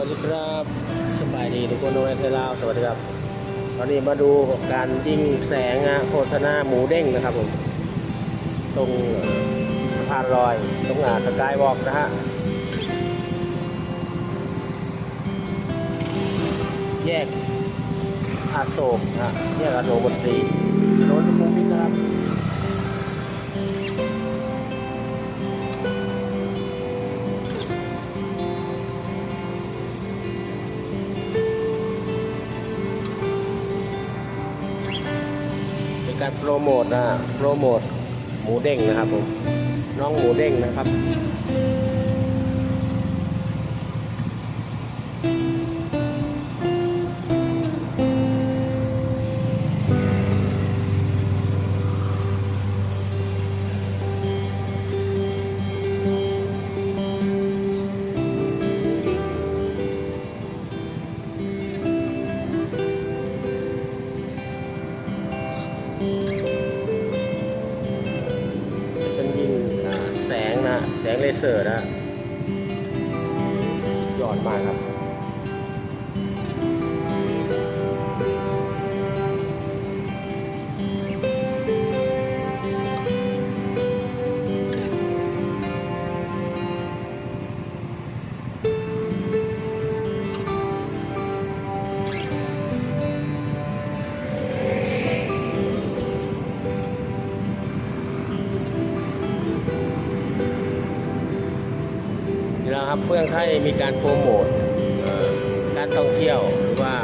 วัสดีครับสบายดีทุกคนในเทลาวสวัสดีครับตอนนี้มาดูการยิงแสงโฆษณาหมูเด้งนะครับผมตรงสะพานลอยตรงอ่าสกายวอล์กนะฮะแยกอาโศกนะฮะแยกอาโศกบนตรีถนนสุขุมวิทนะครับ โปรโมทนะโปรโมทหมูเด้งนะครับผมน้องหมูเด้งนะครับ นะครับเพื่อให้มีการโปรโมทการท่องเที่ยวหรือว่า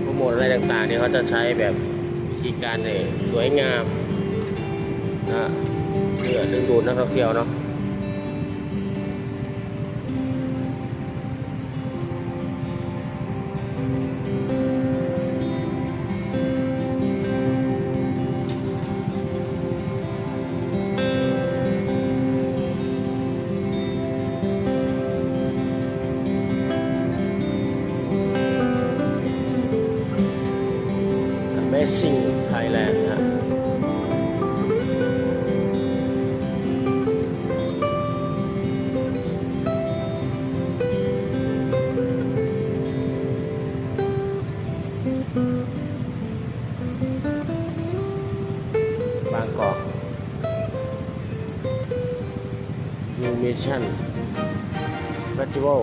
โปรโมทอะไรต่างๆเนี่ยเขาจะใช้แบบวิธีการเนี่ยสวยงามนะเพื่อดึงดูดนักท่องเที่ยวเนาะ มิชั่นเฟสติวัล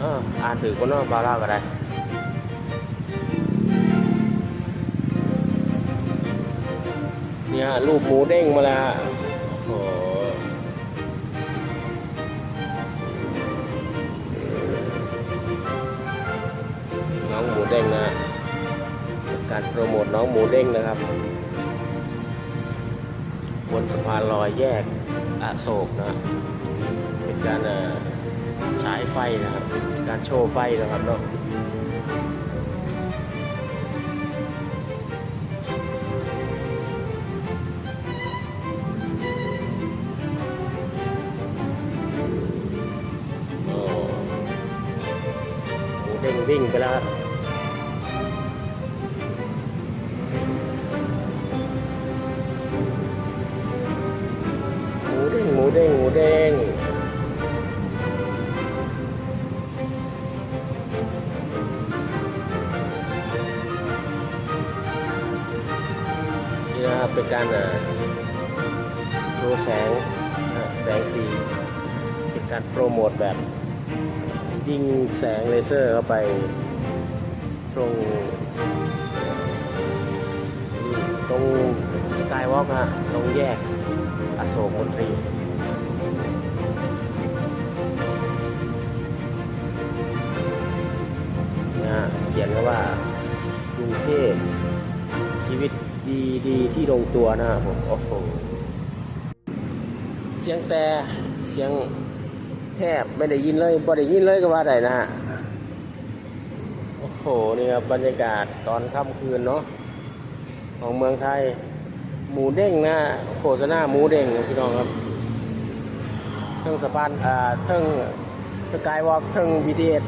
อ่าอ่านถือคนนอกบาร่าก็ได้เนี่ยรูปหมูเด้งมาแล้วฮะโอ้โหน้องหมูเด้งนะการโปรโมทน้องหมูเด้งนะครับ บนสะพานลอยแยกอโศกนะเป็นการเอ่อฉายไฟนะครับ การโชว์ไฟนะครับเนาะโอ้หมูเด้งวิ่งไปแล้ว เด้งหมูเด้งนี่นะครับเป็นการเอ่อโชว์แสงนะแสงสี เป็นการโปรโมทแบบ ยิงแสงเลเซอร์เข้าไปตรงตรงสกายวอล์กฮะตรงแยกอโศกมนตรี ดีดีที่ลงตัวนะครับผมโอ้โหเสียงแต่เสียงแทบไม่ได้ยินเลยบ่ได้ยินเลยก็ว่าได้นะฮะโอ้โหนี่ครับบรรยากาศตอนค่ำคืนเนาะของเมืองไทย หมูเด้งนะโฆษณาหมูเด้งพี่น้องครับเทิงสะพานอ่าเทิงสกายวอล์กเทิง BTS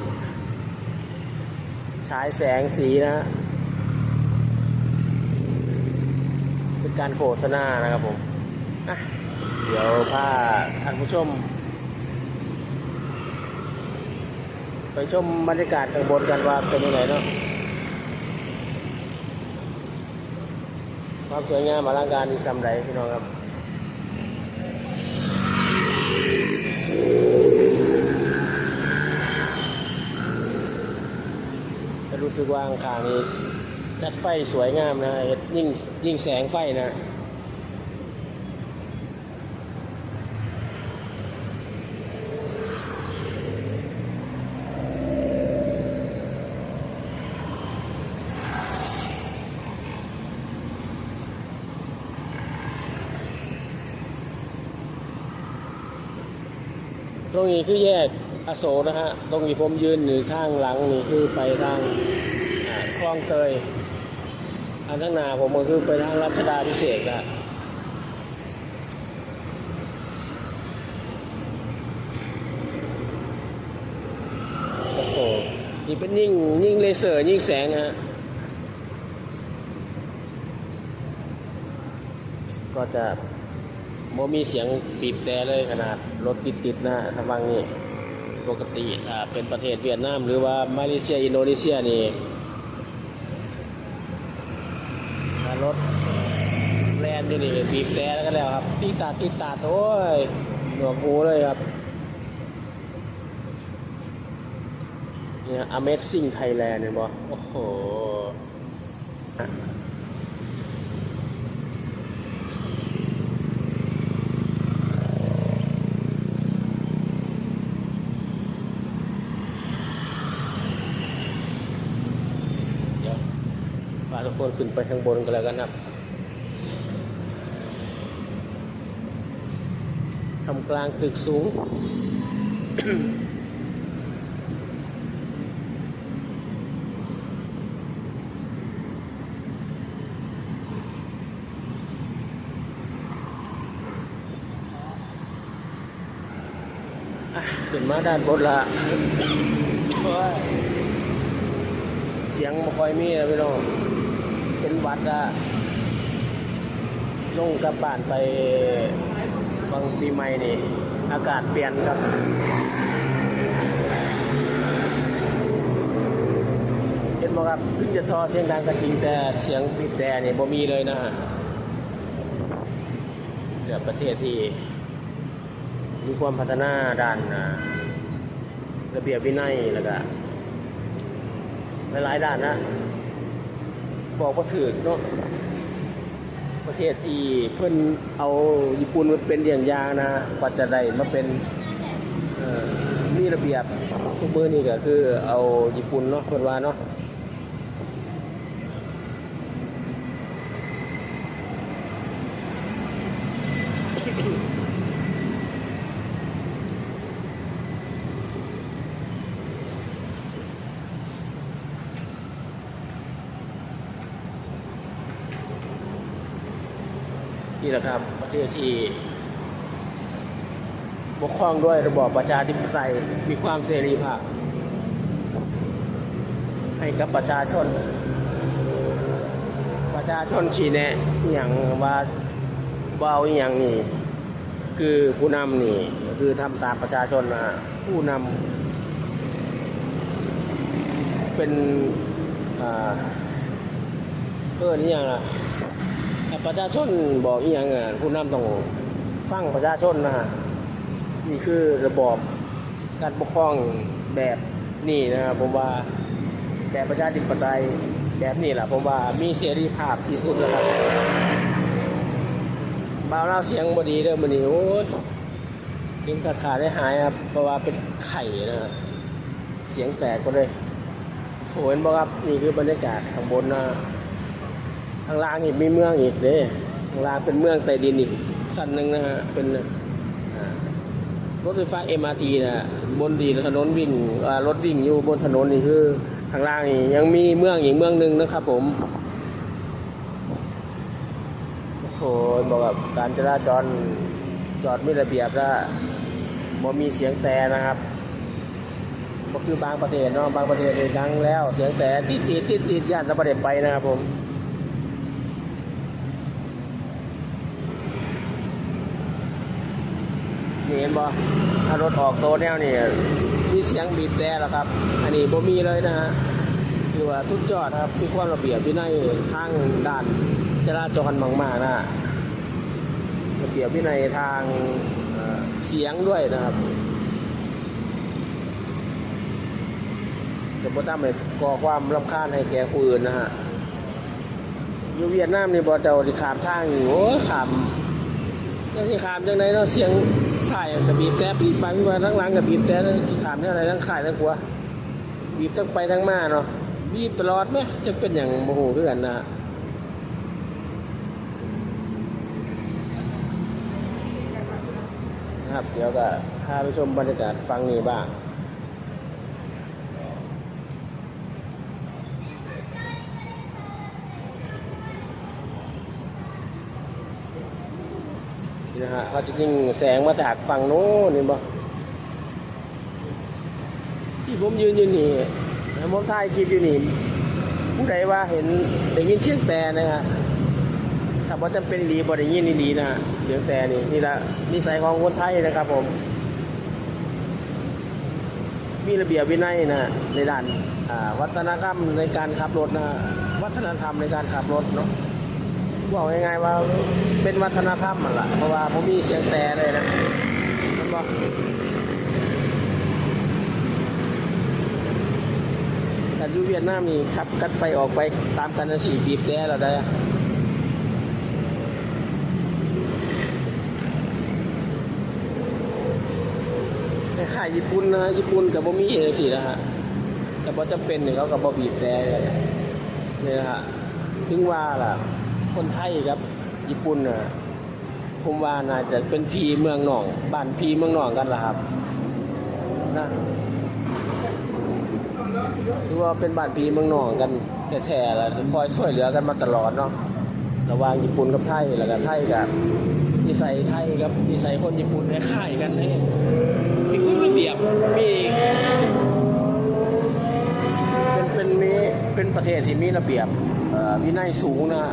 ฉายแสงสีนะฮะเป็น การโฆษณานะครับผมอะเดี๋ยวพาท่านผู้ชม ไปชมบรรยากาศข้างบนกันว่าเป็นยังไงเนาะความสวยงามอลังการที่ซ้ำไรพี่น้องครับจะรู้สึกว่าข้างๆนี้ จัดไฟสวยงามนะยิ่งยิ่งแสงไฟนะตรงนี้คือแยกอโศกนะฮะ ตรงนี้ผมยืนอยู่ข้างหลังนี่คือไปทางคลองเตย อันข้างหน้าผมก็คือไปทางรัชดาพิเศษนะโอ้โหนี่เป็นยิ่งยิ่งเลเซอร์ยิ่งแสงนะฮะก็จะโมมีเสียงบีบแต่เลยขนาดรถติดๆนะทางวังนี่ปกติอ่าเป็นประเทศเวียดนามหรือว่ามาเลเซีย อินโดนีเซียนี่ถ้า รถแลนด์อยู่นี่บีบแต่แล้วก็แล้วครับตีตาตีตาโอ้ยหนวกหูเลยครับเนี่ย Amazing Thailand เนี่ยบอโอ้โห เดี๋ยว คนขึ้นไปข้างบนกันแล้วกันครับทำกลางตึกสูง ขึ้นมาด้านบนละเสียงไม่ค่อยมีนะพี่น้อง เป็นวัดอะลงกลับบ้านไปฟังปีใหม่นี่ อากาศเปลี่ยนครับเห็นบอกครับถึงจะทอเสียงดังก็จริงแต่เสียงปิดแต่นี่บ่มีเลยนะฮะเลือกประเทศที่มีความพัฒนาด้านระเบียบวินัยแล้วก็หลายๆด้านนะ บอกว่าถือเนาะประเทศที่เพิ่นเอาญี่ปุ่นมาเป็นอย่างยางนะกว่าจะได้มาเป็นเอ่อมีระเบียบทุกมือนี่ก็คือเอาญี่ปุ่นเนาะเพิ่นว่าเนาะ นี่แหละครับประเทศที่ปกครองด้วยระบอบประชาธิปไตยมีความเสรีภาพ ให้กับประชาชน ประชาชนชี้แนะอย่างว่าเบาอย่างนี่คือผู้นำนี่คือทำตามประชาชนนะผู้นำเป็นอ่าเออนี่อย่างอะ ประชาชนบอกอีหยังอะผู้นำต้องฟังประชาชนนะฮะนี่คือระบอบการปกครองแบบนี่นะครับผมว่าแบบประชาธิปไตยแบบนี้แหละผมว่ามีเสรีภาพที่สุดแล้วครับบ่าวเล่าเสียงบดีเด้อมันนี้โอ้ยิงขาดขาดได้หายครับเพราะว่าเป็นไข่นะเสียงแตกก็เลยโหเห็นบ่ครับนี่คือบรรยากาศข้างบนนะ ข้างล่างนี่มีเมืองอีกเด้ข้างล่างเป็นเมืองใต้ดินอีกสั้นหนึ่งนะฮะเป็นรถไฟฟ้า MRT นะบนดีถนนวิ่งรถวิ่งอยู่บนถนนนี่คือข้างล่างนี่ยังมีเมืองอีกเมืองหนึ่งนะครับผมโอ้โหบอกกับการจราจรจอดไมีระเบียบแล้วบ่มีเสียงแต่นะครับก็คือบางประเทศเนาะบางประเทศนี่ดังแล้ว เสียงแต่ติดติดติดติดย่านจะประเด็ไปนะครับผม นี่เห็นบ่ถ้ารถออกโตแนวนี่มีเสียงบีบแต่แล้วครับ อันนี้บ่มีเลยนะฮะคือว่าสุดยอดครับมีความระเบียบวินัยทางด้านจราจรมากๆนะฮะระเบียบวินัยทางเสียงด้วยนะครับจะบ่ทำให้ก่อความรำคาญให้แก่ผู้อื่นนะฮะอยู่เวียดนามนี่บ่เจ้าสิขามทางนี่โอ้ขามจังสิขามจังไดเนาะเสียง่ายก็บีบแต่บีบไปบีบมาทั้งหลังกับบีบแต่สิขามนี่อะไรทั้งข่ายทั้งขัวบีบทั้งไปทั้งมาเนาะบีบตลอดไหมจะเป็นอย่างโมโหคือกันนะฮะครับเดี๋ยวก็พาไปชมบรรยากาศฟังนี่บ้าง นะฮะเขาจะยิงแสงมาจากฝั่งโน้นนี่บ่ที่ผมยืนอยู่นี่แล้วผมถ่ายคลิปอยู่นี่ผู้ใดว่าเห็นได้ยินเสียงแต่นะฮะถ้าว่าจำเป็นดีบ่ได้ยินดีนะเสียงแต่นี่นี่ละนิสัยของคนไทยนะครับผม มีระเบียบวินัยนะในด้านวัฒนธรรมในการขับรถนะวัฒนธรรมในการขับรถเนาะ บอกง่ายๆว่าเป็นวัฒนธรรมมันละเพราะว่าผมมีเสียงแต่เลยนะมันบอกแต่ยูเวียดนามนี่ขับกันไปออกไปตามกันนะสิบีบแต่เราได้อะคล้ายญี่ปุ่นนะญี่ปุ่นกับบ่มีเอสินะฮะแต่พอจะเป็นเนี่ยเขากับบ่บีบแต่เลยนี่นะฮะถึงว่าล่ะ คนไทยครับ ญี่ปุ่นน่ะผมว่าน่าจะเป็นพีเมืองหนองบ้านพีเมืองหนองกันล่ะครับนะคือว่าเป็นบ้านพีเมืองหนองกันแท้ๆแล้วคอยช่วยเหลือกันมาตลอดเนาะระหว่างญี่ปุ่นกับไทยแล้วก็ไทยกับนิสัยไทยกับนิสัยคนญี่ปุ่นคล้ายๆกันเลยมีความระเบียบมีเป็นเป็นมีเป็นประเทศที่มีระเบียบอ่อวินัยสูงนะ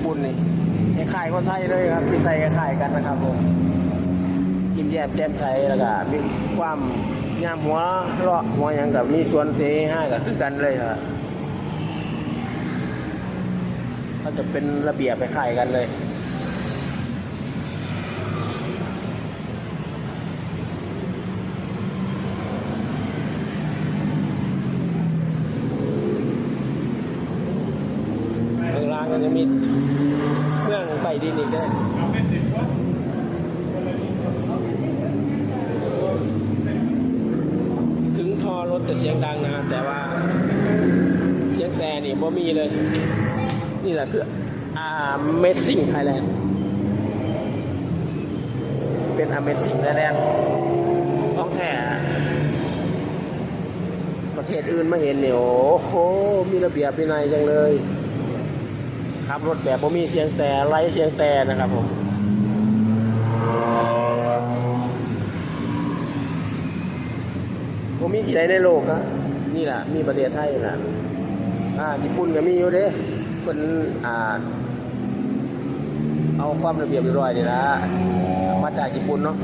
ญี่ปุ่นนี่คล้ายคนไทยเลยครับนิสัยคล้ายกันนะครับผมยิ้มแยบแจ่มใสแล้วก็มีความงามหัวเราะหัวอยังกับมีส่วนเสห้ากับคือกันเลยครับก็จะเป็นระเบียบไปขายกันเลย ข้างล่างก็จะมีเครื่องใส่ดินอีกด้วย ถึงทอรถจะเสียงดังนะ แต่ว่าเสียงแต่นี่บ่มีเลย นี่แหละคือ Amazing Thailand เป็น Amazing Thailand ของแท้ประเทศอื่นมาเห็นเนี่ยโอ้โหมีระเบียบวินัยจังเลย ขับรถแบบผมมีเสียงแต่ไร้เสียงแต่นะครับผมผมมีที่ไหนในโลกครับนี่แหละมีประเทศไทยนะอ่าญี่ปุ่นก็มีอยู่เด้คนอ่าเอาความระเบียบเรียบร้อยนี่นะมาจากญี่ปุ่นเนาะ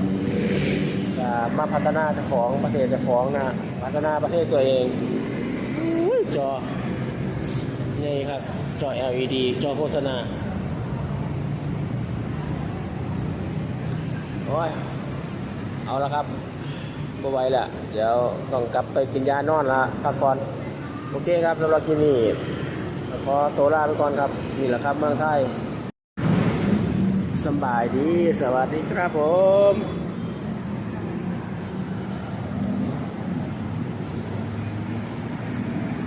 มาพัฒนาเจ้าของประเทศเจ้าของนะพัฒนาประเทศตัวเองจอ นี่ครับ จอ LED จอโฆษณา โอ้ย เอาละครับบ่ไหวละเดี๋ยวต้องกลับไปกินยานอนละพักผ่อนโอเคครับสำหรับที่นี่ขอตัวลาไปก่อนครับ นี่แหละครับเมืองไทยสบายดี สวัสดีครับผม